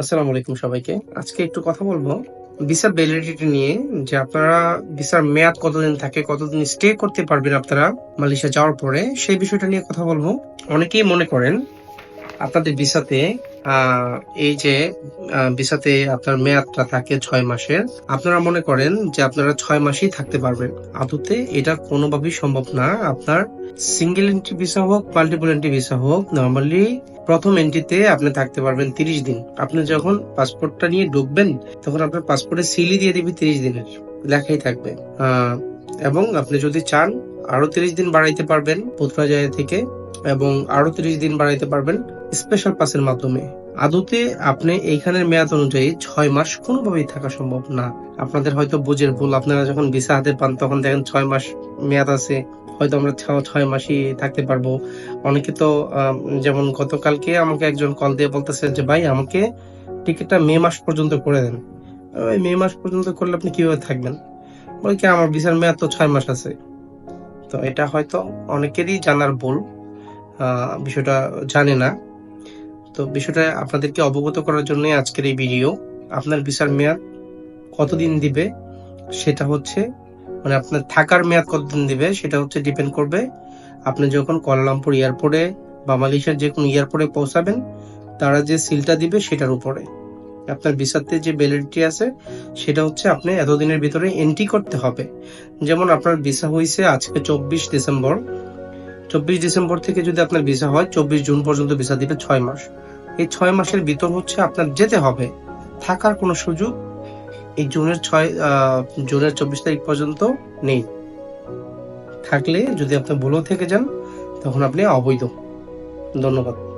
আসসালামু আলাইকুম সবাইকে। আজকে একটু কথা বলব ভিসা ভ্যালিডিটি নিয়ে, যে আপনারা ভিসার মেয়াদ কতদিন থাকে, কতদিন স্টে করতে পারবেন আপনারা মালয়েশিয়া যাওয়ার পরে, সেই বিষয়টা নিয়ে কথা বলব। অনেকেই মনে করেন আপনাদের ভিসাতে এই যে ভিসাতে আপনার মেয়াদটা থাকে ছয় মাসের, আপনারা মনে করেন যে আপনারা ছয় মাসেই থাকতে পারবেন। আদতে এটা কোনোভাবেই সম্ভব না। আপনার সিঙ্গেল এন্ট্রি ভিসা হোক মাল্টিপল এন্ট্রি ভিসা হোক নর্মালি প্রথম এন্ট্রিতে আপনি থাকতে পারবেন তিরিশ দিন। আপনি যখন পাসপোর্টটা নিয়ে ঢুকবেন, তখন আপনার পাসপোর্টে সিলি দিয়ে দিবে তিরিশ দিনের। লেখাই থাকবে। এবং আপনি যদি চান, আরও তিরিশ দিন বাড়াইতে পারবেন পুত্রাজয় থেকে, এবং আরও তিরিশ দিন বাড়াইতে পারবেন স্পেশাল পাসের মাধ্যমে। আদতে আপনি এইখানের মেয়াদ অনুযায়ী ছয় মাস কোনোভাবেই থাকা সম্ভব না। আপনাদের হয়তো বুঝের ভুল, আপনারা যখন ভিসা হাতে পান, তখন দেখেন ছয় মাস মেয়াদ আছে। হয়তো আমরা ছয় মাসই থাকতে পারব। অনেকে তো যেমন গতকালকে আমাকে একজন কল দিয়ে বলতেছে যে, ভাই, আমাকে টিকিটটা মে মাস পর্যন্ত করে দেন। ওই মে মাস পর্যন্ত করলে আপনি কীভাবে থাকবেন? বলে কি, আমার ভিসার মেয়াদ তো ছয় মাস আছে। তো এটা হয়তো অনেকেরই জানার ভুল বিষয়টা জানে না। তো বিষয়টা আপনাদেরকে অবগত করার জন্য আজকের এই ভিডিও। আপনার ভিসার মেয়াদ কতদিন দিবে? সেটা হচ্ছে মানে আপনার থাকার মেয়াদ কতদিন দিবে সেটা হচ্ছে ডিপেন্ড করবে। আপনি যখন কুয়ালালামপুর এয়ারপোর্টে বা মালয়েশিয়ার যে কোনো এয়ারপোর্টে পৌঁছাবেন, তারা যে সিলটা দিবে সেটার উপরে। আপনার ভিসাতে যে ভ্যালিডিটি আছে, সেটা হচ্ছে আপনি এতদিনের ভিতরে এন্ট্রি করতে হবে। যেমন আপনার ভিসা হয়েছে আজকে চব্বিশ ডিসেম্বর। চব্বিশ ডিসেম্বর থেকে যদি আপনার ভিসা হয়, চব্বিশ জুন পর্যন্ত ভিসা দিবে ছয় মাস। এই ছয় মাসের ভিতর হচ্ছে আপনার যেতে হবে। থাকার কোনো সুযোগ এই জুনের ছয় জুনের চব্বিশ তারিখ পর্যন্ত নেই। থাকলে যদি আপনি ভুলও থেকে যান, তখন আপনি অবৈধ। ধন্যবাদ।